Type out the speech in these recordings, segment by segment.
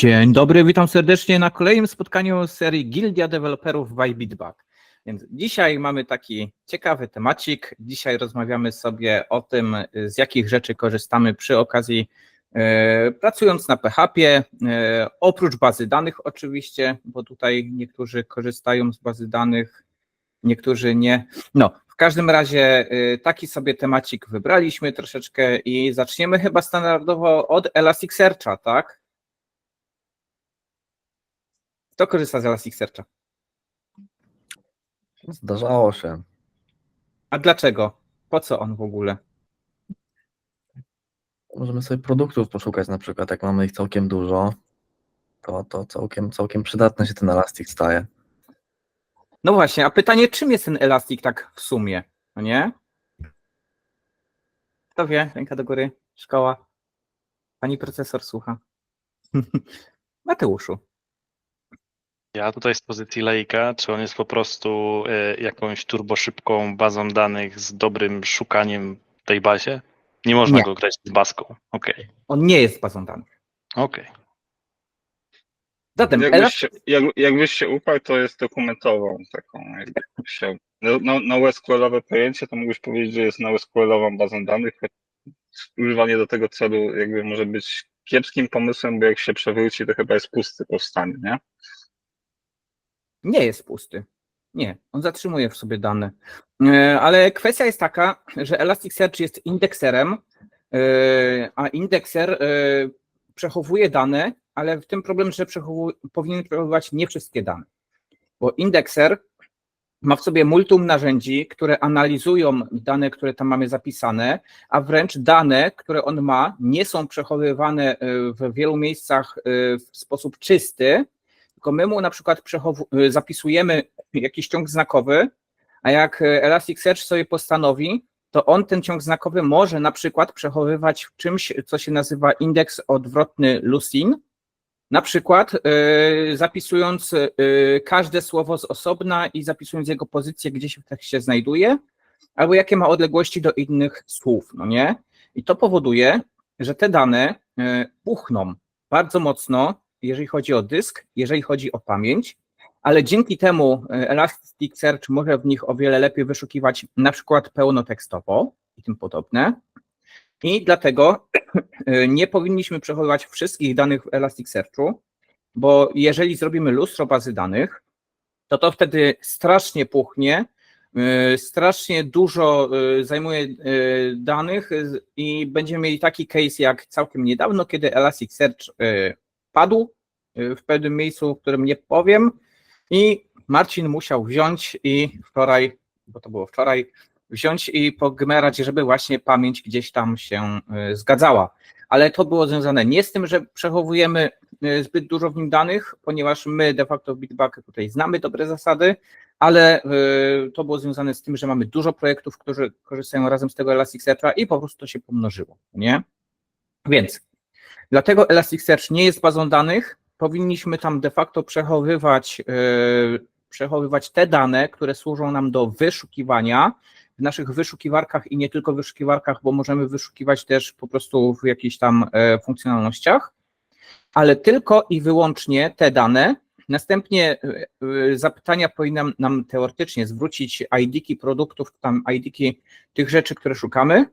Dzień dobry, witam serdecznie na kolejnym spotkaniu serii Gildia Deweloperów by Bitback. Więc dzisiaj mamy taki ciekawy temacik. Dzisiaj rozmawiamy sobie o tym, z jakich rzeczy korzystamy przy okazji e, pracując na PHP, e, oprócz bazy danych oczywiście, bo tutaj niektórzy korzystają z bazy danych, niektórzy nie. No, w każdym razie e, taki sobie temacik wybraliśmy troszeczkę i zaczniemy chyba standardowo od Elasticsearcha, tak? Kto korzysta z Elasticsearcha? Zdarzało się. A dlaczego? Po co on w ogóle? Możemy sobie produktów poszukać na przykład, jak mamy ich całkiem dużo, to, to całkiem, całkiem przydatny się ten elastik staje. No właśnie, a pytanie, czym jest ten elastik tak w sumie? No nie? Kto wie? Ręka do góry. Szkoła. Pani profesor słucha. Mateuszu. Ja tutaj z pozycji laika, czy on jest po prostu e, jakąś turboszybką bazą danych z dobrym szukaniem w tej bazie? Nie można Nie. go grać z baską. Okej, On nie jest bazą danych. okej. Zatem Jakbyś się, jak, jakbyś się uparł, to jest dokumentową taką, jakby się, no, no, NoSQL-owe pojęcie, to mógłbyś powiedzieć, że jest NoSQL-ową bazą danych. choć Używanie do tego celu jakby może być kiepskim pomysłem, bo jak się przewróci, to chyba jest pusty powstanie, nie? Nie jest pusty. Nie, on zatrzymuje w sobie dane. E, Ale kwestia jest taka, że Elasticsearch jest indekserem, e, a indekser e, przechowuje dane, ale w tym problem, że powinien przechowywać nie wszystkie dane. Bo indekser ma w sobie multum narzędzi, które analizują dane, które tam mamy zapisane, a wręcz dane, które on ma, nie są przechowywane w wielu miejscach w sposób czysty, tylko my mu na przykład y, zapisujemy jakiś ciąg znakowy, a jak y, Elasticsearch sobie postanowi, to on ten ciąg znakowy może na przykład przechowywać w czymś, co się nazywa indeks odwrotny Lucene, na przykład y, zapisując każde słowo z osobna i zapisując jego pozycję, gdzie się w tekście znajduje, albo jakie ma odległości do innych słów, no nie? I to powoduje, że te dane y, puchną bardzo mocno, jeżeli chodzi o dysk, jeżeli chodzi o pamięć, ale dzięki temu e, Elasticsearch może w nich o wiele lepiej wyszukiwać na przykład pełnotekstowo i tym podobne. I dlatego e, nie powinniśmy przechowywać wszystkich danych w Elasticsearchu, bo jeżeli zrobimy lustro bazy danych, to to wtedy strasznie puchnie, e, strasznie dużo zajmuje danych i będziemy mieli taki case jak całkiem niedawno, kiedy Elasticsearch padł y, w pewnym miejscu, w którym nie powiem i Marcin musiał wziąć i wczoraj, bo to było wczoraj, wziąć i pogmerać, żeby właśnie pamięć gdzieś tam się y, zgadzała. Ale to było związane nie z tym, że przechowujemy y, zbyt dużo w nim danych, ponieważ my de facto w Bitbucket tutaj znamy dobre zasady, ale to było związane z tym, że mamy dużo projektów, którzy korzystają razem z tego Elasticsearcha i po prostu to się pomnożyło, nie? Więc Dlatego Elasticsearch nie jest bazą danych. Powinniśmy tam de facto przechowywać, yy, przechowywać te dane, które służą nam do wyszukiwania w naszych wyszukiwarkach i nie tylko wyszukiwarkach, bo możemy wyszukiwać też po prostu w jakichś tam e, funkcjonalnościach, ale tylko i wyłącznie te dane. Następnie e, e, zapytania powinny nam teoretycznie zwrócić ID-ki produktów, tam ID-ki tych rzeczy, które szukamy,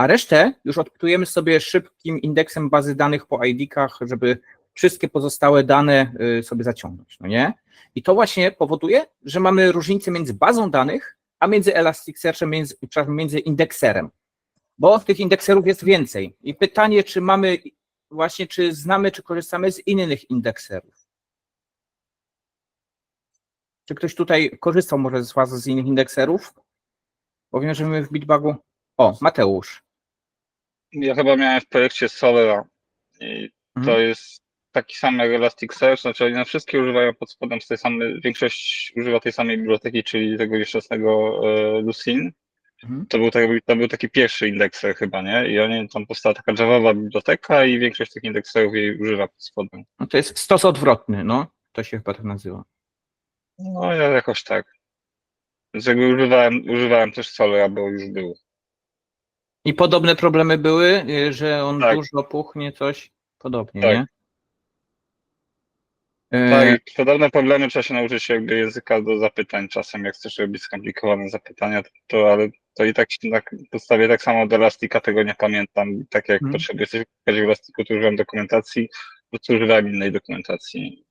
a resztę już odpytujemy sobie szybkim indeksem bazy danych po ID-kach, żeby wszystkie pozostałe dane y, sobie zaciągnąć, no nie? I to właśnie powoduje, że mamy różnicę między bazą danych, a między Elasticsearchem, między, między indekserem, bo tych indekserów jest więcej. I pytanie, czy mamy właśnie, czy znamy, czy korzystamy z innych indekserów? Czy ktoś tutaj korzystał może z z innych indekserów? Bo wiem, że my w Bitbugu... O, Mateusz. Ja chyba miałem w projekcie Solera i to Mhm. jest taki sam jak Elasticsearch, znaczy oni na wszystkie używają pod spodem z tej samej, większość używa tej samej biblioteki, czyli tego nieszczęsnego e, Lucene. Mhm. To był, taki, to był taki pierwszy indekser chyba, nie? I oni, tam powstała taka Javaowa biblioteka i większość tych indekserów jej używa pod spodem. No to jest stos odwrotny, no. To się chyba tak nazywa. No ja jakoś tak. Więc jakby używałem, używałem też Solera, bo już był. I podobne problemy były, y, że on Tak. dużo puchnie, coś podobnie, Tak. nie? E, Tak, podobne problemy trzeba się nauczyć jakby języka do zapytań czasem, jak chcesz robić skomplikowane zapytania, to, to ale to i tak się na podstawie tak samo do Elastika tego nie pamiętam. Tak jak Mhm. potrzebuję coś w Elastiku, to używam dokumentacji, po prostu używałem innej dokumentacji.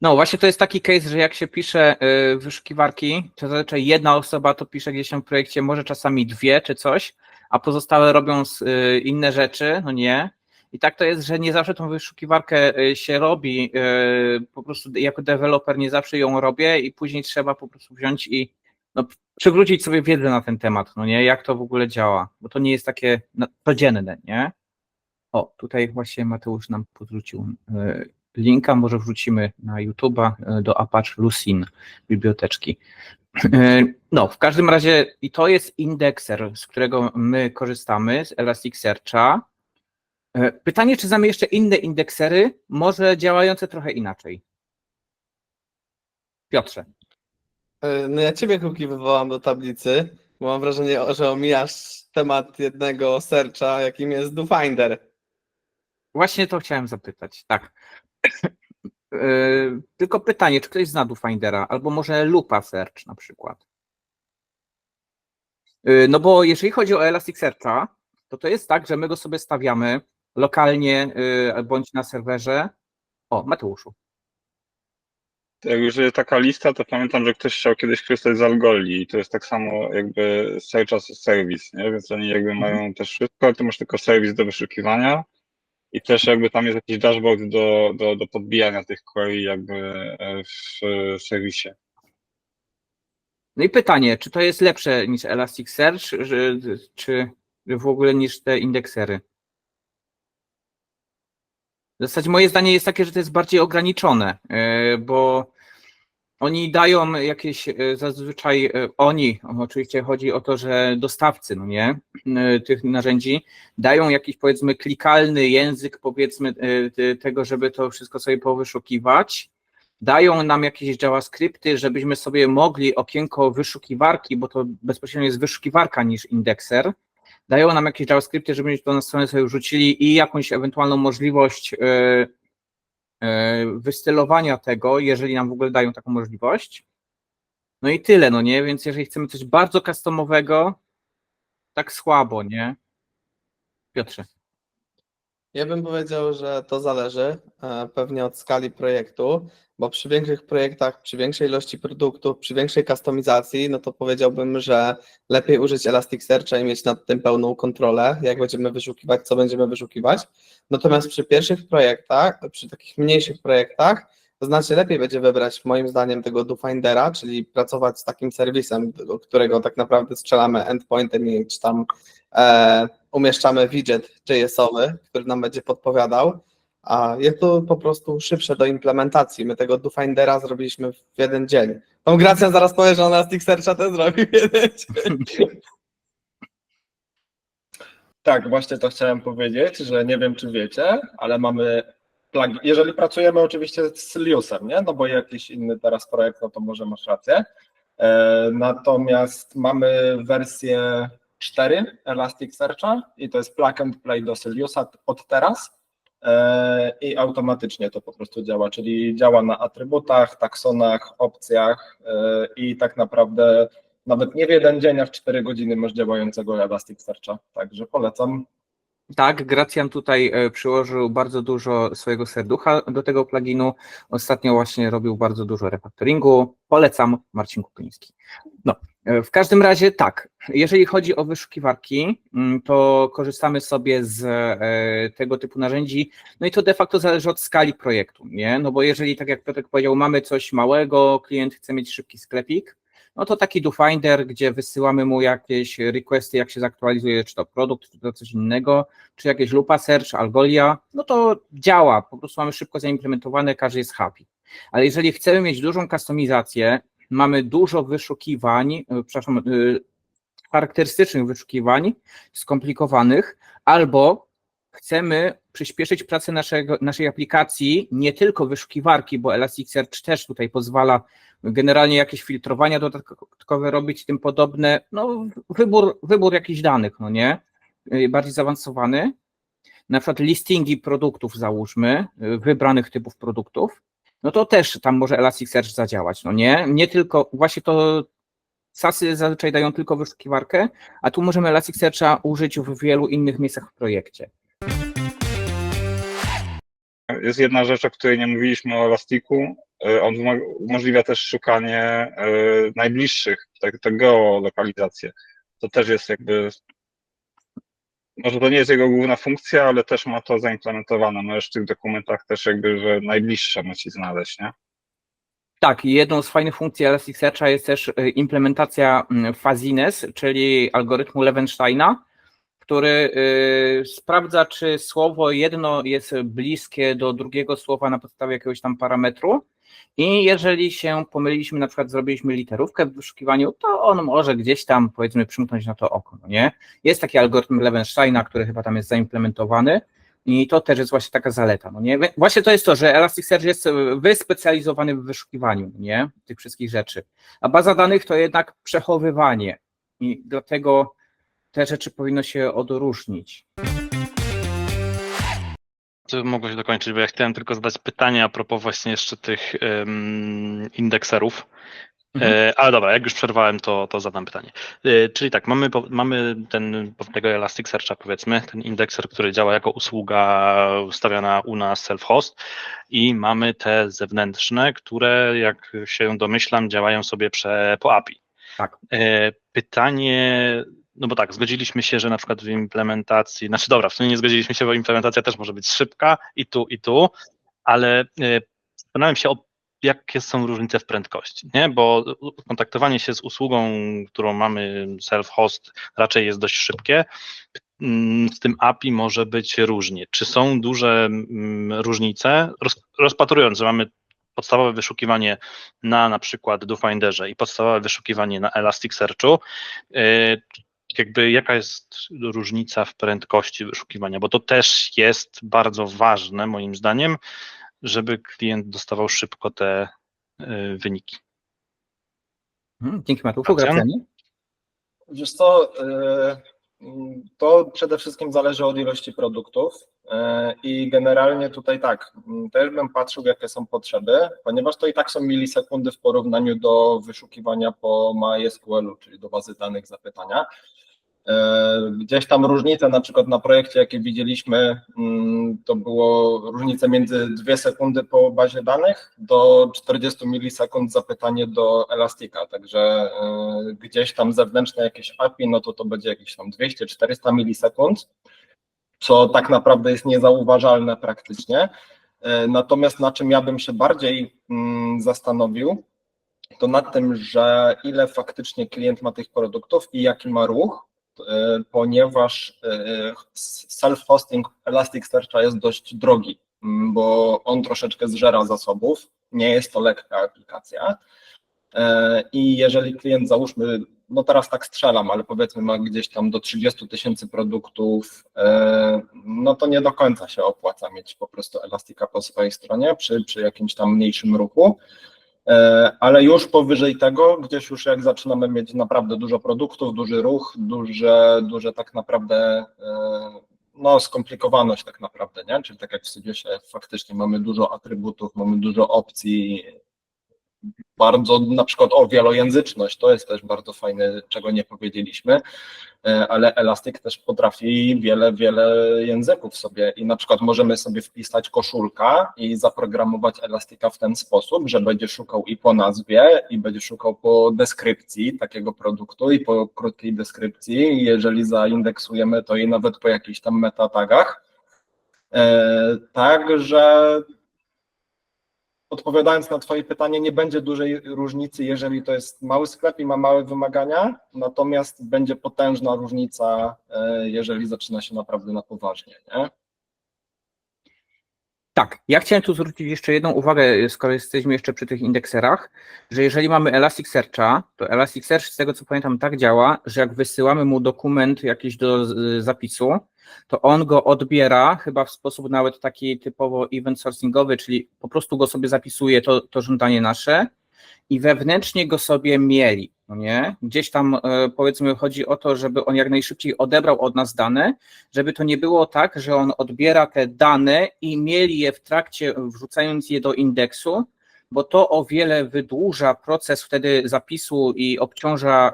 No właśnie to jest taki case, że jak się pisze y, wyszukiwarki, to zazwyczaj jedna osoba to pisze gdzieś tam w projekcie, może czasami dwie czy coś, a pozostałe robią y, inne rzeczy, no nie. I tak to jest, że nie zawsze tą wyszukiwarkę y, się robi, y, po prostu jako deweloper nie zawsze ją robię i później trzeba po prostu wziąć i no, przywrócić sobie wiedzę na ten temat, no nie, jak to w ogóle działa, bo to nie jest takie no, codzienne, nie? O, tutaj właśnie Mateusz nam podrzucił linka, może wrzucimy na YouTube'a do Apache Lucene biblioteczki. Y, No, w każdym razie i to jest indekser, z którego my korzystamy, z Elasticsearcha. Y, Pytanie, czy znamy jeszcze inne indeksery, może działające trochę inaczej? Piotrze. E, No ja ciebie Kuki wywołam do tablicy, bo mam wrażenie, że omijasz temat jednego searcha, jakim jest DoFinder. Właśnie to chciałem zapytać, tak. Yy, Tylko pytanie, czy ktoś zna DoFindera, albo może Lupa Search na przykład. Yy, No bo jeżeli chodzi o Elasticsearcha, to to jest tak, że my go sobie stawiamy lokalnie yy, bądź na serwerze. O, Mateuszu. Jak już jest taka lista, to pamiętam, że ktoś chciał kiedyś korzystać z Algoli i to jest tak samo jakby Search as a Service, nie? Więc oni jakby mają też wszystko, ale ty masz tylko serwis do wyszukiwania i też jakby tam jest jakiś dashboard do, do, do podbijania tych query jakby e, w serwisie. No i pytanie, czy to jest lepsze niż Elasticsearch, że- czy w ogóle niż te indeksery? W zasadzie moje zdanie jest takie, że to jest bardziej ograniczone, yy, bo oni dają jakieś, yy, zazwyczaj yy, oni, oczywiście chodzi o to, że dostawcy, no nie, yy, tych narzędzi, dają jakiś powiedzmy klikalny język powiedzmy tego, żeby to wszystko sobie powyszukiwać, dają nam jakieś JavaScripty, żebyśmy sobie mogli okienko wyszukiwarki, bo to bezpośrednio jest wyszukiwarka niż indekser, dają nam jakieś JavaScripty, żebyśmy to na stronę sobie wrzucili i jakąś ewentualną możliwość wystylowania tego, jeżeli nam w ogóle dają taką możliwość. No i tyle, no nie? Więc jeżeli chcemy coś bardzo customowego, tak słabo, nie? Piotrze. Ja bym powiedział, że to zależy e, pewnie od skali projektu, bo przy większych projektach, przy większej ilości produktów, przy większej kustomizacji, no to powiedziałbym, że lepiej użyć Elasticsearcha i mieć nad tym pełną kontrolę, jak będziemy wyszukiwać, co będziemy wyszukiwać. Natomiast przy pierwszych projektach, przy takich mniejszych projektach, to znacznie lepiej będzie wybrać moim zdaniem tego DoFindera, czyli pracować z takim serwisem, do którego tak naprawdę strzelamy endpointem i czy tam e, umieszczamy widget JS-owy, który nam będzie podpowiadał, a jest to po prostu szybsze do implementacji. My tego DoFindera zrobiliśmy w jeden dzień. Tą Gracjan zaraz powie, że on Elasticsearcha też zrobił w jeden dzień. Tak, właśnie to chciałem powiedzieć, że nie wiem, czy wiecie, ale mamy plugin. Jeżeli pracujemy oczywiście z Liusem, nie? No bo jakiś inny teraz projekt, no to może masz rację. E, natomiast mamy wersję 4 Elasticsearcha i to jest plug and play do Siliusa od teraz e, i automatycznie to po prostu działa, czyli działa na atrybutach, taksonach, opcjach e, i tak naprawdę nawet nie w jeden dzień, a w 4 godziny masz działającego Elasticsearcha, także polecam. Tak, Gracjan tutaj e, przyłożył bardzo dużo swojego serducha do tego pluginu. Ostatnio właśnie robił bardzo dużo refactoringu. Polecam Marcin Kupiński. No, e, w każdym razie tak, jeżeli chodzi o wyszukiwarki, mm, to korzystamy sobie z e, tego typu narzędzi. No i to de facto zależy od skali projektu, nie? No bo jeżeli, tak jak Piotrek powiedział, mamy coś małego, klient chce mieć szybki sklepik, no to taki DoFinder, gdzie wysyłamy mu jakieś requesty, jak się zaktualizuje, czy to produkt, czy to coś innego, czy jakieś Lupa Search, Algolia, no to działa, po prostu mamy szybko zaimplementowane, każdy jest happy. Ale jeżeli chcemy mieć dużą kustomizację, mamy dużo wyszukiwań, e, przepraszam, e, charakterystycznych wyszukiwań, skomplikowanych, albo chcemy przyspieszyć pracę naszego, naszej aplikacji, nie tylko wyszukiwarki, bo Elasticsearch też tutaj pozwala generalnie jakieś filtrowania dodatkowe robić i tym podobne, no wybór, wybór jakichś danych, no nie, Y, bardziej zaawansowany, na przykład listingi produktów załóżmy, y, wybranych typów produktów no to też tam może Elasticsearch zadziałać, no nie? Nie tylko, właśnie to SASy zazwyczaj dają tylko wyszukiwarkę, a tu możemy Elasticsearcha użyć w wielu innych miejscach w projekcie. Jest jedna rzecz, o której nie mówiliśmy o Elastiku. E, On umo- umożliwia też szukanie e, najbliższych, tak, tak geolokalizację. To też jest jakby. Może to nie jest jego główna funkcja, ale też ma to zaimplementowane. Możesz w tych dokumentach też jakby, że najbliższe ma ci znaleźć, nie? Tak, jedną z fajnych funkcji Elasticsearcha jest też y, implementacja fuzziness, czyli algorytmu Levensteina, który y, sprawdza, czy słowo jedno jest bliskie do drugiego słowa na podstawie jakiegoś tam parametru. I jeżeli się pomyliliśmy, na przykład zrobiliśmy literówkę w wyszukiwaniu, to on może gdzieś tam powiedzmy przymknąć na to oko, no nie? Jest taki algorytm Levensteina, który chyba tam jest zaimplementowany. I to też jest właśnie taka zaleta. No nie? Właśnie to jest to, że Elasticsearch jest wyspecjalizowany w wyszukiwaniu nie? tych wszystkich rzeczy. A baza danych to jednak przechowywanie. I dlatego te rzeczy powinno się odróżnić. Czy mogłeś dokończyć, bo ja chciałem tylko zadać pytanie a propos właśnie jeszcze tych em, indekserów. Mhm. E, ale dobra, jak już przerwałem, to, to zadam pytanie. E, czyli tak, mamy, mamy ten, tego Elasticsearcha powiedzmy, ten indekser, który działa jako usługa ustawiana u nas self-host i mamy te zewnętrzne, które jak się domyślam działają sobie prze, po API. Tak. E, Pytanie, no bo tak, zgodziliśmy się, że na przykład w implementacji, znaczy dobra, w sumie nie zgodziliśmy się, bo implementacja też może być szybka i tu, i tu, ale e, zastanawiam się, jakie są różnice w prędkości, nie? Bo kontaktowanie się z usługą, którą mamy self-host, raczej jest dość szybkie. Mm, Z tym API może być różnie. Czy są duże mm, różnice? Roz, rozpatrując, że mamy podstawowe wyszukiwanie na na przykład DoFinderze i podstawowe wyszukiwanie na Elasticsearchu, yy, jakby jaka jest różnica w prędkości wyszukiwania, bo to też jest bardzo ważne moim zdaniem, żeby klient dostawał szybko te yy, wyniki. Mhm, Dzięki Mateuszu, Gracjan? Gracjanie. Wiesz co, e, mm, to przede wszystkim zależy od ilości produktów e, i generalnie tutaj tak, mm, też bym patrzył jakie są potrzeby, ponieważ to i tak są milisekundy w porównaniu do wyszukiwania po MySQL-u, czyli do bazy danych zapytania. E, Gdzieś tam różnice, na przykład na projekcie, jakie widzieliśmy, mm, to było różnice między 2 sekundy po bazie danych do 40 milisekund zapytanie do Elastika, także e, gdzieś tam zewnętrzne jakieś API, no to to będzie jakieś tam 200-400 milisekund, co tak naprawdę jest niezauważalne praktycznie. E, Natomiast na czym ja bym się bardziej mm, zastanowił, to nad tym, że ile faktycznie klient ma tych produktów i jaki ma ruch, ponieważ e, self-hosting Elasticsearcha jest dość drogi, m, bo on troszeczkę zżera zasobów, nie jest to lekka aplikacja. E, I jeżeli klient, załóżmy, no teraz tak strzelam, ale powiedzmy ma gdzieś tam do 30 tysięcy produktów, e, no to nie do końca się opłaca mieć po prostu Elastika po swojej stronie przy, przy jakimś tam mniejszym ruchu. E, ale już powyżej tego, gdzieś już jak zaczynamy mieć naprawdę dużo produktów, duży ruch, duże, duże tak naprawdę, e, no skomplikowaność tak naprawdę, nie? Czyli tak jak w Studiosie faktycznie mamy dużo atrybutów, mamy dużo opcji, bardzo na przykład o wielojęzyczność, to jest też bardzo fajne, czego nie powiedzieliśmy, e, ale Elastic też potrafi wiele, wiele języków sobie i na przykład możemy sobie wpisać koszulka i zaprogramować Elastika w ten sposób, że będzie szukał i po nazwie, i będzie szukał po deskrypcji takiego produktu i po krótkiej deskrypcji, jeżeli zaindeksujemy to i nawet po jakichś tam metatagach. E, Także odpowiadając na Twoje pytanie, nie będzie dużej różnicy, jeżeli to jest mały sklep i ma małe wymagania, natomiast będzie potężna różnica, e, jeżeli zaczyna się naprawdę na poważnie. Nie? Tak, ja chciałem tu zwrócić jeszcze jedną uwagę, skoro jesteśmy jeszcze przy tych indekserach, że jeżeli mamy Elasticsearcha, to Elasticsearch z tego co pamiętam tak działa, że jak wysyłamy mu dokument jakiś do zapisu, to on go odbiera chyba w sposób nawet taki typowo event sourcingowy, czyli po prostu go sobie zapisuje, to, to żądanie nasze i wewnętrznie go sobie mieli, no nie? Gdzieś tam e, powiedzmy chodzi o to, żeby on jak najszybciej odebrał od nas dane, żeby to nie było tak, że on odbiera te dane i mieli je w trakcie, wrzucając je do indeksu, bo to o wiele wydłuża proces wtedy zapisu i obciąża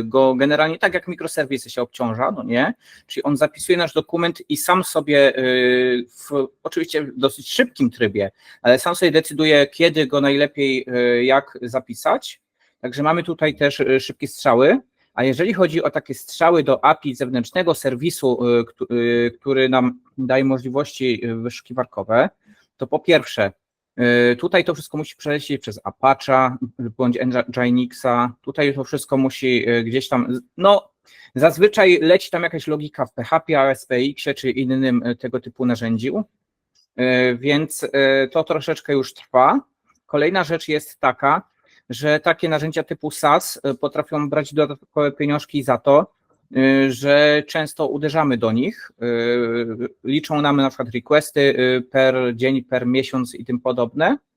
y, go generalnie tak jak mikroserwisy się obciąża, no nie? Czyli on zapisuje nasz dokument i sam sobie y, w oczywiście w dosyć szybkim trybie, ale sam sobie decyduje, kiedy go najlepiej y, jak zapisać. Także mamy tutaj też szybkie strzały. A jeżeli chodzi o takie strzały do API zewnętrznego serwisu, któ- który nam daje możliwości wyszukiwarkowe, to po pierwsze, tutaj to wszystko musi przelecieć przez Apache'a y, bądź Nginxa, tutaj to wszystko musi y, gdzieś tam, no zazwyczaj leci tam jakaś logika w PHP, ASPX-ie czy innym y, tego typu narzędziu, Y, więc y, to troszeczkę już trwa. Kolejna rzecz jest taka, że takie narzędzia typu SaaS y, potrafią brać dodatkowe pieniążki za to, y, że często uderzamy do nich, y, liczą nam na przykład requesty y, per dzień, per miesiąc i tym podobne, y,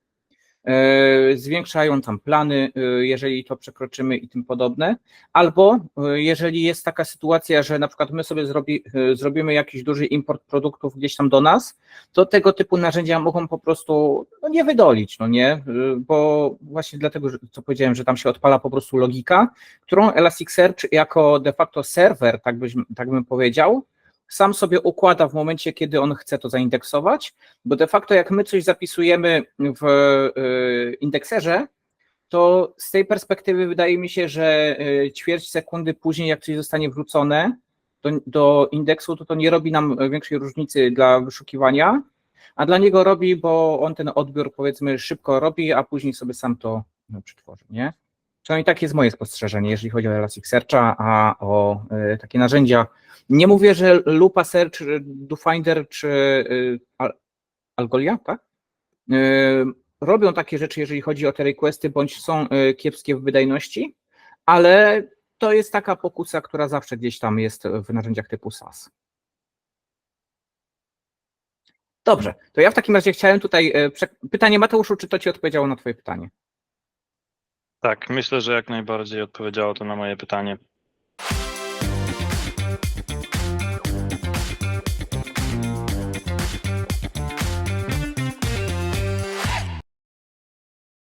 zwiększają tam plany, y, jeżeli to przekroczymy i tym podobne, albo y, jeżeli jest taka sytuacja, że na przykład my sobie zrobi, zrobimy jakiś duży import produktów gdzieś tam do nas, to tego typu narzędzia mogą po prostu no, nie wydolić, no nie, bo właśnie dlatego, co powiedziałem, że tam się odpala po prostu logika, którą Elasticsearch jako de facto serwer, tak, byś, tak bym powiedział, sam sobie układa w momencie, kiedy on chce to zaindeksować, bo de facto jak my coś zapisujemy w y, indekserze, to z tej perspektywy wydaje mi się, że y, ćwierć sekundy później, jak coś zostanie wrzucone do, do indeksu, to to nie robi nam większej różnicy dla wyszukiwania, a dla niego robi, bo on ten odbiór powiedzmy szybko robi, a później sobie sam to no, przetworzy, nie? Przynajmniej takie jest moje spostrzeżenie, jeżeli chodzi o Elasticsearcha, a o y, takie narzędzia. Nie mówię, że Lupa Search, y, DoFinder czy y, Al- Algolia, tak? Robią takie rzeczy, jeżeli chodzi o te requesty, bądź są kiepskie w wydajności, ale to jest taka pokusa, która zawsze gdzieś tam jest w narzędziach typu SaaS. Dobrze, to ja w takim razie chciałem tutaj. Pytanie Mateuszu, czy to ci odpowiedziało na Twoje pytanie? Tak, myślę, że jak najbardziej odpowiedziało to na moje pytanie.